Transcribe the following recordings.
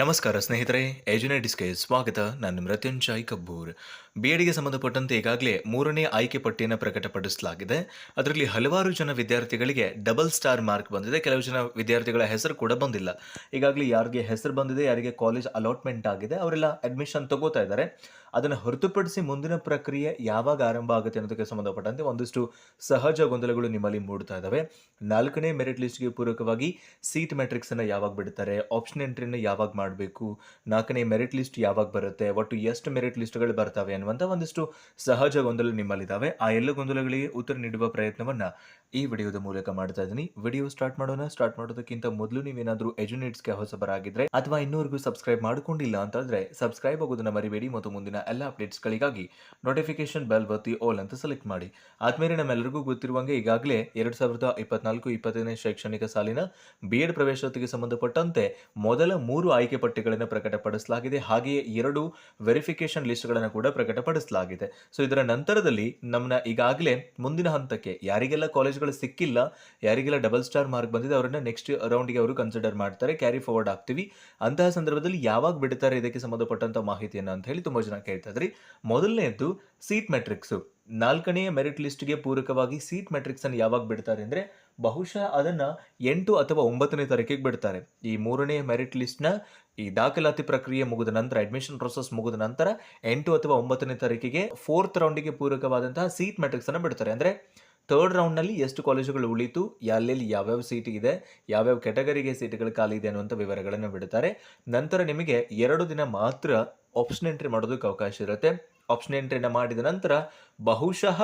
ನಮಸ್ಕಾರ ಸ್ನೇಹಿತರೆ ಎಜುನೈಟಿಸ್ಗೆ ಸ್ವಾಗತ. ನಾನು ಮೃತ್ಯುಂಜಯ್ ಕಬ್ಬೂರ್. ಬಿ ಎಡ್ಗೆ ಸಂಬಂಧಪಟ್ಟಂತೆ ಈಗಾಗಲೇ ಮೂರನೇ ಆಯ್ಕೆ ಪಟ್ಟಿಯನ್ನು ಪ್ರಕಟಪಡಿಸಲಾಗಿದೆ. ಅದರಲ್ಲಿ ಹಲವಾರು ಜನ ವಿದ್ಯಾರ್ಥಿಗಳಿಗೆ ಡಬಲ್ ಸ್ಟಾರ್ ಮಾರ್ಕ್ ಬಂದಿದೆ. ಕೆಲವು ಜನ ವಿದ್ಯಾರ್ಥಿಗಳ ಹೆಸರು ಕೂಡ ಬಂದಿಲ್ಲ. ಈಗಾಗಲೇ ಯಾರಿಗೆ ಹೆಸರು ಬಂದಿದೆ, ಯಾರಿಗೆ ಕಾಲೇಜ್ ಅಲಾಟ್ಮೆಂಟ್ ಆಗಿದೆ, ಅವರೆಲ್ಲ ಅಡ್ಮಿಷನ್ ತಗೋತಾ ಇದ್ದಾರೆ. ಅದನ್ನು ಹೊರತುಪಡಿಸಿ ಮುಂದಿನ ಪ್ರಕ್ರಿಯೆ ಯಾವಾಗ ಆರಂಭ ಆಗುತ್ತೆ ಅನ್ನೋದಕ್ಕೆ ಸಂಬಂಧಪಟ್ಟಂತೆ ಒಂದಷ್ಟು ಸಹಜ ಗೊಂದಲಗಳು ನಿಮ್ಮಲ್ಲಿ ಮೂಡ್ತಾ ಇದ್ದಾವೆ. ನಾಲ್ಕನೇ ಮೆರಿಟ್ ಲಿಸ್ಟ್ಗೆ ಪೂರಕವಾಗಿ ಸೀಟ್ ಮೆಟ್ರಿಕ್ಸ್ ಅನ್ನ ಯಾವಾಗ ಬಿಡ್ತಾರೆ ಆಪ್ಷನ್ ಎಂಟ್ರಿನ ಯಾವಾಗ ಮಾಡಬೇಕು, ನಾಲ್ಕನೇ ಮೆರಿಟ್ ಲಿಸ್ಟ್ ಯಾವಾಗ ಬರುತ್ತೆ, ಒಟ್ಟು ಎಷ್ಟು ಮೆರಿಟ್ ಲಿಸ್ಟ್ಗಳು ಬರ್ತವೆ ಅನ್ನುವಂಥ ಒಂದಿಷ್ಟು ಸಹಜ ಗೊಂದಲ ನಿಮ್ಮಲ್ಲಿದ್ದಾವೆ. ಆ ಎಲ್ಲ ಗೊಂದಲಗಳಿಗೆ ಉತ್ತರ ನೀಡುವ ಪ್ರಯತ್ನವನ್ನ ಈ ವಿಡಿಯೋದ ಮೂಲಕ ಮಾಡ್ತಾ ಇದ್ದೀನಿ. ವಿಡಿಯೋ ಸ್ಟಾರ್ಟ್ ಮಾಡೋಣ. ಸ್ಟಾರ್ಟ್ ಮಾಡೋದಕ್ಕಿಂತ ಮೊದಲು ನೀವೇನಾದರೂ ಎಜುನೇಟ್ಸ್ಗೆ ಹೊಸಬರಾಗಿದ್ರೆ ಅಥವಾ ಇನ್ನೂವರೆಗೂ ಸಬ್ಸ್ಕ್ರೈಬ್ ಮಾಡ್ಕೊಂಡಿಲ್ಲ ಅಂತಂದ್ರೆ ಸಬ್ಸ್ಕ್ರೈಬ್ ಆಗೋದನ್ನ ಮರಿಬೇಡಿ ಮತ್ತು ಮುಂದಿನ ಎಲ್ಲ ಅಪ್ಡೇಟ್ಸ್ಗಳಿಗಾಗಿ ನೋಟಿಫಿಕೇಶನ್ ಬೆಲ್ ಒತ್ತಿ ಆಲ್ ಅಂತ ಸೆಲೆಕ್ಟ್ ಮಾಡಿ. ಆದ್ಮೇಲೆ ನಮ್ಮೆಲ್ಲರಿಗೂ ಗೊತ್ತಿರುವಂಗೆ ಈಗಾಗಲೇ ಎರಡು ಸಾವಿರದ ಇಪ್ಪತ್ನಾಲ್ಕು ಇಪ್ಪತ್ತೈದನೇ ಶೈಕ್ಷಣಿಕ ಸಾಲಿನ ಬಿ ಎಡ್ ಸಂಬಂಧಪಟ್ಟಂತೆ ಮೊದಲ ಮೂರು ಆಯ್ಕೆ ಪಟ್ಟಿಗಳನ್ನು ಪ್ರಕಟಪಡಿಸಲಾಗಿದೆ. ಹಾಗೆಯೇ ಎರಡು ವೆರಿಫಿಕೇಶನ್ ಲಿಸ್ಟ್ಗಳನ್ನು ಕೂಡ ಪ್ರಕಟಪಡಿಸಲಾಗಿದೆ. ಸೊ ಇದರ ನಂತರದಲ್ಲಿ ನಮ್ಮನ್ನ ಈಗಾಗಲೇ ಮುಂದಿನ ಹಂತಕ್ಕೆ ಯಾರಿಗೆಲ್ಲ ಕಾಲೇಜ್ಗಳು ಸಿಕ್ಕಿಲ್ಲ, ಯಾರಿಗೆಲ್ಲ ಡಬಲ್ ಸ್ಟಾರ್ ಮಾರ್ಕ್ ಬಂದಿದೆ, ಅವರನ್ನ ನೆಕ್ಸ್ಟ್ ರೌಂಡ್ಗೆ ಅವರು ಕನ್ಸಿಡರ್ ಮಾಡ್ತಾರೆ ಕ್ಯಾರಿ ಫಾರ್ವರ್ಡ್ ಆಗ್ತೀವಿ. ಅಂತಹ ಸಂದರ್ಭದಲ್ಲಿ ಯಾವಾಗ ಬಿಡ್ತಾರೆ ಇದಕ್ಕೆ ಸಂಬಂಧಪಟ್ಟಂತ ಮಾಹಿತಿಯನ್ನು ಅಂತ ಹೇಳಿ ತುಂಬಾ ಜನ ಕೇಳ್ತಾ ಇದ್ರಿ. ಮೊದಲನೇದು ಸೀಟ್ ಮೆಟ್ರಿಕ್ಸು ನಾಲ್ಕನೆಯ ಮೆರಿಟ್ ಲಿಸ್ಟ್ಗೆ ಪೂರಕವಾಗಿ ಸೀಟ್ ಮೆಟ್ರಿಕ್ಸ್ ಅನ್ನು ಯಾವಾಗ ಬಿಡ್ತಾರೆ ಅಂದ್ರೆ ಬಹುಶಃ ಅದನ್ನ ಎಂಟು ಅಥವಾ ಒಂಬತ್ತನೇ ತಾರೀಕಿಗೆ ಬಿಡ್ತಾರೆ. ಈ ಮೂರನೇ ಮೆರಿಟ್ ಲಿಸ್ಟ್ನ ಈ ದಾಖಲಾತಿ ಪ್ರಕ್ರಿಯೆ ಮುಗಿದ ನಂತರ ಅಡ್ಮಿಷನ್ ಪ್ರೊಸೆಸ್ ಮುಗಿದ ನಂತರ ಎಂಟು ಅಥವಾ ಒಂಬತ್ತನೇ ತಾರೀಕಿಗೆ ಫೋರ್ತ್ ರೌಂಡಿಗೆ ಪೂರಕವಾದಂತಹ ಸೀಟ್ ಮೆಟ್ರಿಕ್ಸ್ ಅನ್ನು ಬಿಡ್ತಾರೆ. ಅಂದ್ರೆ ಥರ್ಡ್ ರೌಂಡ್ನಲ್ಲಿ ಎಷ್ಟು ಕಾಲೇಜುಗಳು ಉಳಿತು ಎಲ್ಲೆಲ್ಲಿ ಯಾವ್ಯಾವ ಸೀಟ್ ಇದೆ, ಯಾವ್ಯಾವ ಕೆಟಗರಿಗೆ ಸೀಟ್ಗಳು ಖಾಲಿ ಇದೆ ಅನ್ನುವಂಥ ವಿವರಗಳನ್ನು ಬಿಡುತ್ತಾರೆ ನಂತರ ನಿಮಗೆ ಎರಡು ದಿನ ಮಾತ್ರ ಆಪ್ಷನ್ ಎಂಟ್ರಿ ಮಾಡೋದಕ್ಕೆ ಅವಕಾಶ ಇರುತ್ತೆ. ಆಪ್ಷನ್ ಎಂಟ್ರಿನ ಮಾಡಿದ ನಂತರ ಬಹುಶಃ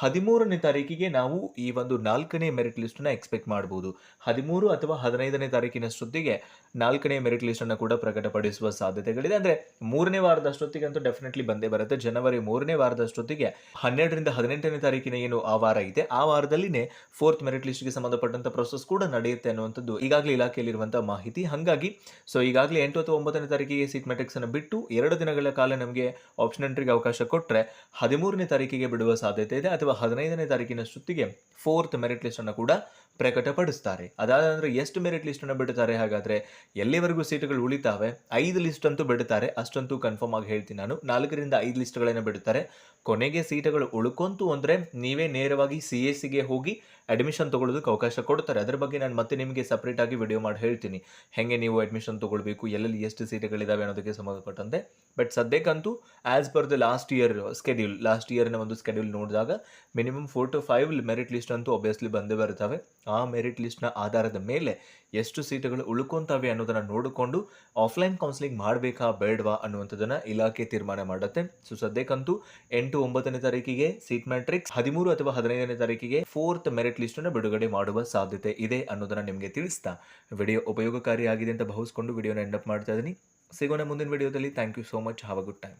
ಹದಿಮೂರನೇ ತಾರೀಕಿಗೆ ನಾವು ಈ ಒಂದು ನಾಲ್ಕನೇ ಮೆರಿಟ್ ಲಿಸ್ಟನ್ನ ಎಕ್ಸ್ಪೆಕ್ಟ್ ಮಾಡ್ಬೋದು. ಹದಿಮೂರು ಅಥವಾ ಹದಿನೈದನೇ ತಾರೀಕಿನಷ್ಟೊತ್ತಿಗೆ ನಾಲ್ಕನೇ ಮೆರಿಟ್ ಲಿಸ್ಟನ್ನು ಕೂಡ ಪ್ರಕಟಪಡಿಸುವ ಸಾಧ್ಯತೆಗಳಿದೆ. ಅಂದರೆ ಮೂರನೇ ವಾರದಷ್ಟೊತ್ತಿಗೆ ಅಂತೂ ಡೆಫಿನೆಟ್ಲಿ ಬಂದೇ ಬರುತ್ತೆ. ಜನವರಿ ಮೂರನೇ ವಾರದಷ್ಟೊತ್ತಿಗೆ ಹನ್ನೆರಡರಿಂದ ಹದಿನೆಂಟನೇ ತಾರೀಕಿನ ಏನು ಆ ವಾರ ಇದೆ ಆ ವಾರದಲ್ಲಿನೇ ಫೋರ್ತ್ ಮೆರಿಟ್ ಲಿಸ್ಟ್ಗೆ ಸಂಬಂಧಪಟ್ಟಂತ ಪ್ರೊಸೆಸ್ ಕೂಡ ನಡೆಯುತ್ತೆ ಅನ್ನುವಂಥದ್ದು ಈಗಾಗಲೇ ಇಲಾಖೆಯಲ್ಲಿರುವಂಥ ಮಾಹಿತಿ. ಹಾಗಾಗಿ ಸೊ ಈಗಾಗಲೇ ಎಂಟು ಅಥವಾ ಒಂಬತ್ತನೇ ತಾರೀಕಿಗೆ ಸೀಟ್ ಮೆಟ್ರಿಕ್ಸ್ ಅನ್ನು ಬಿಟ್ಟು ಎರಡು ದಿನಗಳ ಕಾಲ ನಮಗೆ ಆಪ್ಷನ್ ಎಂಟ್ರಿಗೆ ಅವಕಾಶ ಕೊಟ್ಟರೆ ಹದಿಮೂರನೇ ತಾರೀಕಿಗೆ ಬಿಡುವ ಸಾಧ್ಯತೆ ಇದೆ ಅಥವಾ ಹದಿನೈದನೇ ತಾರೀಕಿನ ಸುತ್ತಿಗೆ ಫೋರ್ತ್ ಮೆರಿಟ್ ಲಿಸ್ಟ್ ಅನ್ನು ಕೂಡ ಪ್ರಕಟಪಡಿಸ್ತಾರೆ. ಅದಾದ ನಂತರ ಎಷ್ಟು ಮೆರಿಟ್ ಲಿಸ್ಟ್ ಅನ್ನು ಬಿಡುತ್ತಾರೆ ಹಾಗಾದ್ರೆ ಎಲ್ಲಿವರೆಗೂ ಸೀಟುಗಳು ಉಳಿತಾವೆ? ಐದು ಲಿಸ್ಟ್ ಅಂತೂ ಬಿಡುತ್ತಾರೆ ಅಷ್ಟಂತೂ ಕನ್ಫರ್ಮ್ ಆಗಿ ಹೇಳ್ತೀನಿ ನಾನು. ನಾಲ್ಕರಿಂದ ಐದು ಲಿಸ್ಟ್ಗಳನ್ನು ಬಿಡುತ್ತಾರೆ ಕೊನೆಗೆ ಸೀಟುಗಳು ಉಳ್ಕೊಂತು ಅಂದ್ರೆ ನೀವೇ ನೇರವಾಗಿ ಸಿ ಎಸ್ ಸಿಗೆ ಹೋಗಿ ಅಡ್ಮಿಷನ್ ತೊಗೊಳ್ಳೋದಕ್ಕೆ ಅವಕಾಶ ಕೊಡ್ತಾರೆ. ಅದರ ಬಗ್ಗೆ ನಾನು ಮತ್ತೆ ನಿಮಗೆ ಸಪ್ರೇಟ್ ಆಗಿ ವಿಡಿಯೋ ಮಾಡಿ ಹೇಳ್ತೀನಿ. ಹೆಂಗೆ ನೀವು ಅಡ್ಮಿಷನ್ ತೊಗೊಳ್ಬೇಕು, ಎಲ್ಲೆಲ್ಲಿ ಎಷ್ಟು ಸೀಟುಗಳಿದಾವೆ ಅನ್ನೋದಕ್ಕೆ ಸಂಬಂಧಪಟ್ಟಂತೆ. But ಸದ್ಯಕ್ಕಂತೂ as per the last year schedule last ಇಯರ್ನ ಒಂದು ಸ್ಕೆಡ್ಯೂಲ್ ನೋಡಿದಾಗ minimum four to five merit list ಅಂತೂ ಒಬ್ವಿಯಸ್ಲಿ ಬಂದೇ ಬರ್ತವೆ ಆ ಮೆರಿಟ್ ಲಿಸ್ಟ್ನ ಆಧಾರದ ಮೇಲೆ ಎಷ್ಟು ಸೀಟುಗಳು ಉಳ್ಕೊತಾವೆ ಅನ್ನೋದನ್ನ ನೋಡಿಕೊಂಡು ಆಫ್ಲೈನ್ ಕೌನ್ಸಿಲಿಂಗ್ ಮಾಡಬೇಕಾ ಬೇಡವಾ ಅನ್ನುವಂಥದ್ದನ್ನು ಇಲಾಖೆ ತೀರ್ಮಾನ ಮಾಡುತ್ತೆ. ಸೊ ಸದ್ಯಕ್ಕಂತೂ ಎಂಟು ಒಂಬತ್ತನೇ ತಾರೀಕಿಗೆ ಸೀಟ್ ಮ್ಯಾಟ್ರಿಕ್ಸ್ ಹದಿಮೂರು ಅಥವಾ ಹದಿನೈದನೇ ತಾರೀಕಿಗೆ ಫೋರ್ತ್ ಮೆರಿಟ್ ಲಿಸ್ಟ್ ಅನ್ನು ಬಿಡುಗಡೆ ಮಾಡುವ ಸಾಧ್ಯತೆ ಇದೆ ಅನ್ನೋದನ್ನ ನಿಮಗೆ ತಿಳಿಸ್ತಾ ವಿಡಿಯೋ ಉಪಯೋಗಕಾರಿಯಾಗಿದೆ ಅಂತ ಭಾವಿಸ್ಕೊಂಡು ವಿಡಿಯೋನ ಎಂಡಪ್ ಮಾಡ್ತಾ ಇದ್ದೀನಿ. ಸಿಗೋಣ ಮುಂದಿನ ವಿಡಿಯೋದಲ್ಲಿ thank you so much have a good time